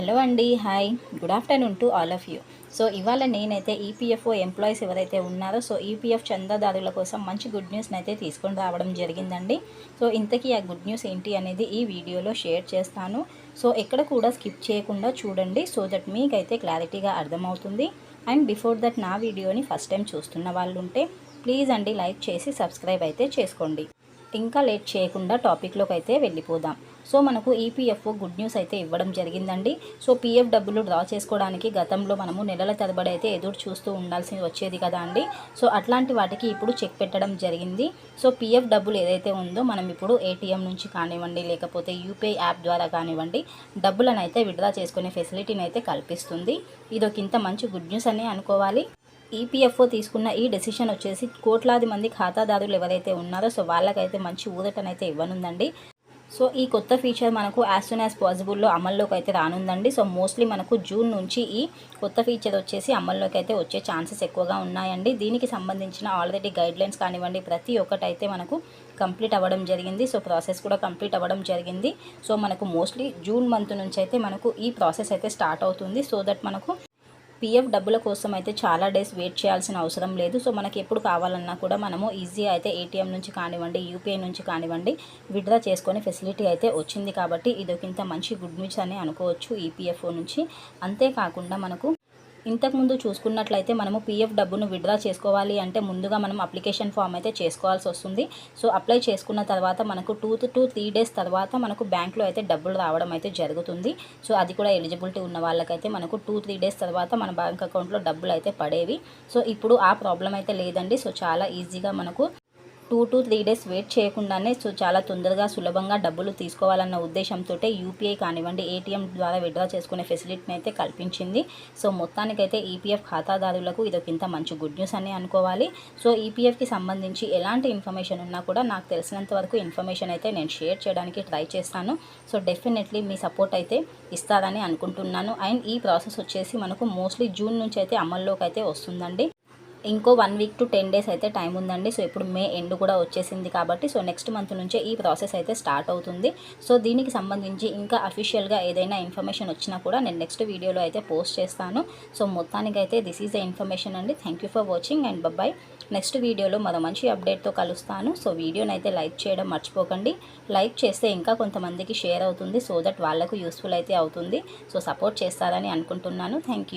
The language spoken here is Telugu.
హలో అండి hi. Good afternoon to all of you. So ఇవాళ నేనైతే ఈపీఎఫ్ఓ ఎంప్లాయీస్ ఎవరైతే ఉన్నారో సో ఈపీఎఫ్ చందాదారుల కోసం మంచి గుడ్ న్యూస్ని అయితే తీసుకొని రావడం జరిగిందండి. సో ఇంతకీ ఆ గుడ్ న్యూస్ ఏంటి అనేది ఈ వీడియోలో షేర్ చేస్తాను. సో ఎక్కడ కూడా స్కిప్ చేయకుండా చూడండి సో దట్ మీకైతే క్లారిటీగా అర్థమవుతుంది. అండ్ బిఫోర్ దట్ నా వీడియోని ఫస్ట్ టైం చూస్తున్న వాళ్ళు ఉంటే ప్లీజ్ అండి లైక్ చేసి సబ్స్క్రైబ్ అయితే చేసుకోండి. ఇంకా లేట్ చేయకుండా టాపిక్లోకి అయితే వెళ్ళిపోదాం. సో మనకు ఈపీఎఫ్ఓ గుడ్ న్యూస్ అయితే ఇవ్వడం జరిగిందండి. సో పీఎఫ్ డబ్బులు డ్రా చేసుకోవడానికి గతంలో మనము నెలల తరబడి అయితే ఎదురు చూస్తూ ఉండాల్సి వచ్చేది కదా అండి. సో అట్లాంటి వాటికి ఇప్పుడు చెక్ పెట్టడం జరిగింది. సో పీఎఫ్ డబ్బులు ఏదైతే ఉందో మనం ఇప్పుడు ఏటీఎం నుంచి కానివ్వండి లేకపోతే యూపీఐ యాప్ ద్వారా కానివ్వండి డబ్బులను అయితే విడ్రా చేసుకునే ఫెసిలిటీని అయితే కల్పిస్తుంది. ఇది ఒక ఇంత మంచి గుడ్ న్యూస్ అనే అనుకోవాలి. ఈపీఎఫ్ఓ తీసుకున్న ఈ డెసిషన్ వచ్చేసి కోట్లాది మంది ఖాతాదారులు ఎవరైతే ఉన్నారో సో వాళ్ళకైతే మంచి ఊరటనైతే ఇవ్వనుందండి. సో ఈ కొత్త ఫీచర్ మనకు యాజ్ సూన్ యాజ్ పాసిబుల్లో అమల్లోకి అయితే రానుందండి. సో మోస్ట్లీ మనకు జూన్ నుంచి ఈ కొత్త ఫీచర్ వచ్చేసి అమల్లోకి అయితే వచ్చే ఛాన్సెస్ ఎక్కువగా ఉన్నాయండి. దీనికి సంబంధించిన ఆల్రెడీ గైడ్లైన్స్ కానివ్వండి ప్రతి ఒక్కటైతే మనకు కంప్లీట్ అవ్వడం జరిగింది. సో ప్రాసెస్ కూడా కంప్లీట్ అవ్వడం జరిగింది. సో మనకు మోస్ట్లీ జూన్ మంత్ నుంచి అయితే మనకు ఈ ప్రాసెస్ అయితే స్టార్ట్ అవుతుంది. సో దట్ మనకు పిఎఫ్ డబ్బుల కోసం అయితే చాలా డేస్ వెయిట్ చేయాల్సిన అవసరం లేదు. సో మనకి ఎప్పుడు కావాలన్నా కూడా మనము ఈజీ అయితే ఏటీఎం నుంచి కానివ్వండి యూపీఐ నుంచి కానివ్వండి విడ్రా చేసుకొని ఫెసిలిటీ అయితే వచ్చింది కాబట్టి ఇది ఒక ఇంత మంచి గుడ్ న్యూస్ అని అనుకోవచ్చు ఈపీఎఫ్ఓ నుంచి. అంతేకాకుండా మనకు ఇంతకుముందు చూసుకున్నట్లయితే మనము పీఎఫ్ డబ్బును విడ్రా చేసుకోవాలి అంటే ముందుగా మనం అప్లికేషన్ ఫామ్ అయితే చేసుకోవాల్సి వస్తుంది. సో అప్లై చేసుకున్న తర్వాత మనకు టూ టు త్రీ డేస్ తర్వాత మనకు బ్యాంక్లో అయితే డబ్బులు రావడం అయితే జరుగుతుంది. సో అది కూడా ఎలిజిబిలిటీ ఉన్న వాళ్ళకైతే మనకు టూ త్రీ డేస్ తర్వాత మన బ్యాంక్ అకౌంట్లో డబ్బులు అయితే పడేవి. సో ఇప్పుడు ఆ ప్రాబ్లం అయితే లేదండి. సో చాలా ఈజీగా మనకు two to three days wait చేయకుండానే సో చాలా తొందరగా సులభంగా డబ్బులు తీసుకోవాలన్న ఉద్దేశంతో యూపీఐ కానివ్వండి ఏటీఎం ద్వారా విడ్రా చేసుకునే ఫెసిలిటీని అయితే కల్పించింది. సో మొత్తానికైతే ఈపీఎఫ్ ఖాతాదారులకు ఇది ఇంత మంచి గుడ్ న్యూస్ అని అనుకోవాలి. సో ఈపీఎఫ్కి సంబంధించి ఎలాంటి ఇన్ఫర్మేషన్ ఉన్నా కూడా నాకు తెలిసినంత వరకు ఇన్ఫర్మేషన్ అయితే నేను షేర్ చేయడానికి ట్రై చేస్తాను. సో డెఫినెట్లీ మీ సపోర్ట్ అయితే ఇస్తారని అనుకుంటున్నాను. అండ్ ఈ ప్రాసెస్ వచ్చేసి మనకు మోస్ట్లీ జూన్ నుంచి అయితే అమల్లోకి అయితే వస్తుందండి. ఇంకో one week to ten days అయితే టైం ఉందండి. సో ఇప్పుడు మే ఎండ్ కూడా వచ్చేసింది కాబట్టి సో నెక్స్ట్ మంత్ నుంచే ఈ ప్రాసెస్ అయితే స్టార్ట్ అవుతుంది. సో దీనికి సంబంధించి ఇంకా అఫీషియల్గా ఏదైనా ఇన్ఫర్మేషన్ వచ్చినా కూడా నేను నెక్స్ట్ వీడియోలో అయితే పోస్ట్ చేస్తాను. సో మొత్తానికైతే దిస్ ఈజ్ ద ఇన్ఫర్మేషన్ అండి. Thank you for watching and bye next వీడియోలో మరో మంచి అప్డేట్తో కలుస్తాను. సో వీడియోని అయితే లైక్ చేయడం మర్చిపోకండి. లైక్ చేస్తే ఇంకా కొంతమందికి షేర్ అవుతుంది. సో దట్ వాళ్ళకు యూస్ఫుల్ అయితే అవుతుంది. సో సపోర్ట్ చేస్తారని అనుకుంటున్నాను. Thank you